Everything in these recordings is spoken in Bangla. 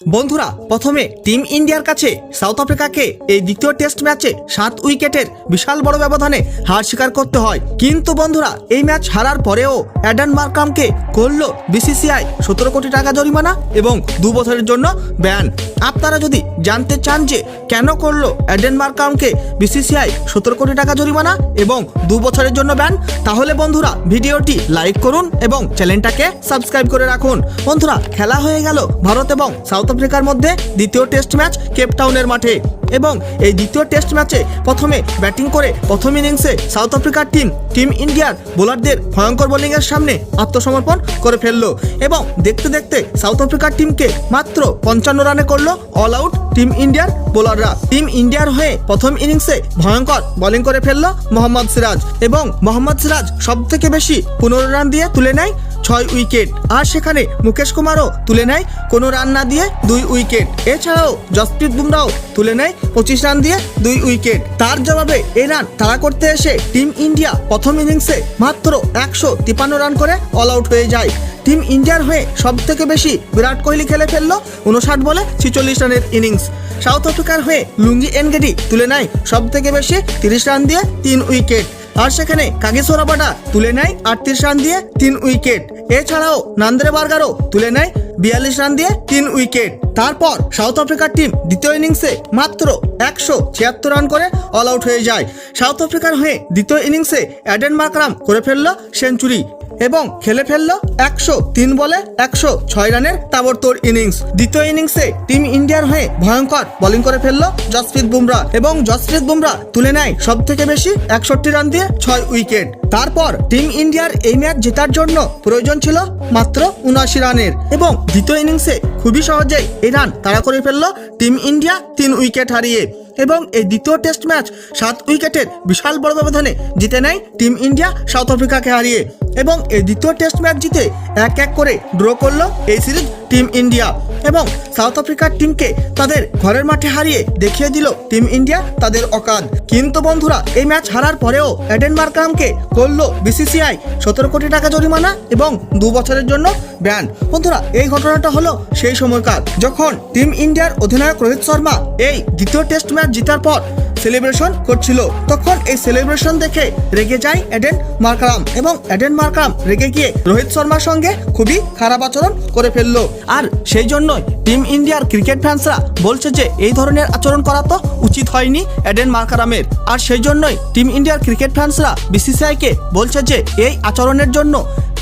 বন্ধুরা, প্রথমে টিম ইন্ডিয়ার কাছে সাউথ আফ্রিকাকে এই দ্বিতীয় টেস্ট ম্যাচে সাত উইকেটের বিশাল বড় ব্যবধানে হার স্বীকার করতে হয়। কিন্তু বন্ধুরা, এই ম্যাচ হারার পরেও অ্যাডান মার্কামকে করল বিসিসিআই সতেরো কোটি টাকা জরিমানা এবং দু বছরের জন্য ব্যান। আপনারা যদি জানতে চান যে কেন করল অ্যাডেন মার্কামকে বিসিসিআই সতেরো কোটি টাকা জরিমানা এবং দু বছরের জন্য ব্যান, তাহলে বন্ধুরা ভিডিওটি লাইক করুন এবং চ্যানেলটাকে সাবস্ক্রাইব করে রাখুন। বন্ধুরা, খেলা হয়ে গেল ভারত এবং সাউথ আফ্রিকার মধ্যে দ্বিতীয় টেস্ট ম্যাচ কেপটাউনের মাঠে। এবং এই দ্বিতীয় টেস্ট ম্যাচে প্রথমে ব্যাটিং করে প্রথম ইনিংসে সাউথ আফ্রিকার টিম টিম ইন্ডিয়ার বোলারদের ভয়ঙ্কর বোলিংয়ের সামনে আত্মসমর্পণ করে ফেলল। এবং দেখতে দেখতে সাউথ আফ্রিকার টিমকে মাত্র পঞ্চান্ন রানে করল অল আউট টিম ইন্ডিয়ার বোলাররা। টিম ইন্ডিয়ার হয়ে প্রথম ইনিংসে ভয়ঙ্কর বোলিং করে ফেলল মোহাম্মদ সিরাজ। এবং মোহাম্মদ সিরাজ সব থেকে বেশি পনেরো রান দিয়ে তুলে নেয় ছয় উইকেট। আর সেখানে মুকেশ কুমারও তুলে নেয় কোনো রান না দিয়ে দুই উইকেট। এছাড়াও জসপ্রীত বুমরাও তুলে নেয় পঁচিশ রান দিয়ে দুই উইকেট। তার জবাবে এ রান তাড়া করতে এসে টিম ইন্ডিয়া প্রথম ইনিংসে মাত্র একশো তিপান্ন রান করে অল আউট হয়ে যায়। টিম ইন্ডিয়ার হয়ে সব থেকে বেশি বিরাট কোহলি খেলে ফেলল উনষাট বলে ছিচল্লিশ রানের ইনিংস। সাউথ আফ্রিকার হয়ে লুঙ্গি এনগেডি তুলে নেয় সব থেকে বেশি তিরিশ রান দিয়ে তিন উইকেট। আর সেখানে কাগিসোরাবাডা তুলে নেয় আটত্রিশ রান দিয়ে তিন উইকেট। এছাড়াও নান্দ্রে বার্গারও তুলে নেয় বিয়াল্লিশ রান দিয়ে তিন উইকেট। তারপর সাউথ আফ্রিকার টিম দ্বিতীয় ইনিংসে মাত্র একশো ছিয়াত্তর রান করে অল আউট হয়ে যায়। সাউথ আফ্রিকার হয়ে দ্বিতীয় ইনিংসে অ্যাডেন মাকরাম করে ফেলল সেঞ্চুরি। এবং খেলে ফেলল একশো তিন বলে একশো ছয় রানের তাবড়তোড় ইনিংস। দ্বিতীয় ইনিংসে টিম ইন্ডিয়ার হয়ে ভয়ঙ্কর বোলিং করে ফেলল জসপ্রীত বুমরা এবং জসপ্রীত বুমরা তুলে নেয় সব থেকে বেশি একষট্টি রান দিয়ে ছয় উইকেট। তারপর টিম ইন্ডিয়ার এই ম্যাচ জেতার জন্য প্রয়োজন ছিল মাত্র উনআশি রানের এবং দ্বিতীয় ইনিংসে খুবই সহজেই এই রান তাড়া করে ফেলল টিম ইন্ডিয়া তিন উইকেট হারিয়ে। এবং এই দ্বিতীয় টেস্ট ম্যাচ সাত উইকেটের বিশাল বড় ব্যবধানে জিতে নেয় টিম ইন্ডিয়া সাউথ আফ্রিকাকে হারিয়ে। এবং এই দ্বিতীয় টেস্ট ম্যাচ জিতে এক এক করে ড্র করল এই সিরিজ টিম ইন্ডিয়া এবং সাউথ আফ্রিকার টিমকে তাদের ঘরের মাঠে হারিয়ে দেখিয়ে দিল টিম ইন্ডিয়া তাদের অকাল। কিন্তু বন্ধুরা, এই ম্যাচ হারার পরেও অ্যাডেন মার্কামকে করল বিসিসিআই। সতেরো কোটি টাকা জরিমানা এবং দু বছরের জন্য ব্যান। বন্ধুরা, এই ঘটনাটা হলো সেই সময়কার যখন টিম ইন্ডিয়ার অধিনায়ক রোহিত শর্মা এই দ্বিতীয় টেস্ট ম্যাচ জিতার পর সেলিব্রেশন করছিল। তখন এই সেলিব্রেশন দেখে রেগে যায় এডেন মার্কারাম এবং এডেন মার্কারাম রেগে গিয়ে রোহিত শর্মার সঙ্গে খুবই খারাপ আচরণ করে ফেলল। আর সেই জন্যই টিম ইন্ডিয়ার ক্রিকেট ফ্যান্সরা বলছে যে, এই ধরনের আচরণ করা তো উচিত হয়নি এডেন মার্কারামের। আর সেই জন্যই টিম ইন্ডিয়ার ক্রিকেট ফ্যান্সরা বিসিসিআইকে বলছে যে, এই আচরণের জন্য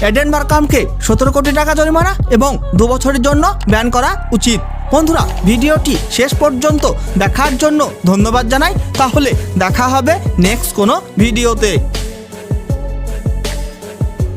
এডেন মার্কামকে সতেরো কোটি টাকা জরিমানা এবং দু বছরের জন্য ব্যান করা উচিত। বন্ধুরা ভিডিওটি শেষ পর্যন্ত দেখার জন্য ধন্যবাদ জানাই। তাহলে দেখা হবে নেক্সট কোনো ভিডিওতে।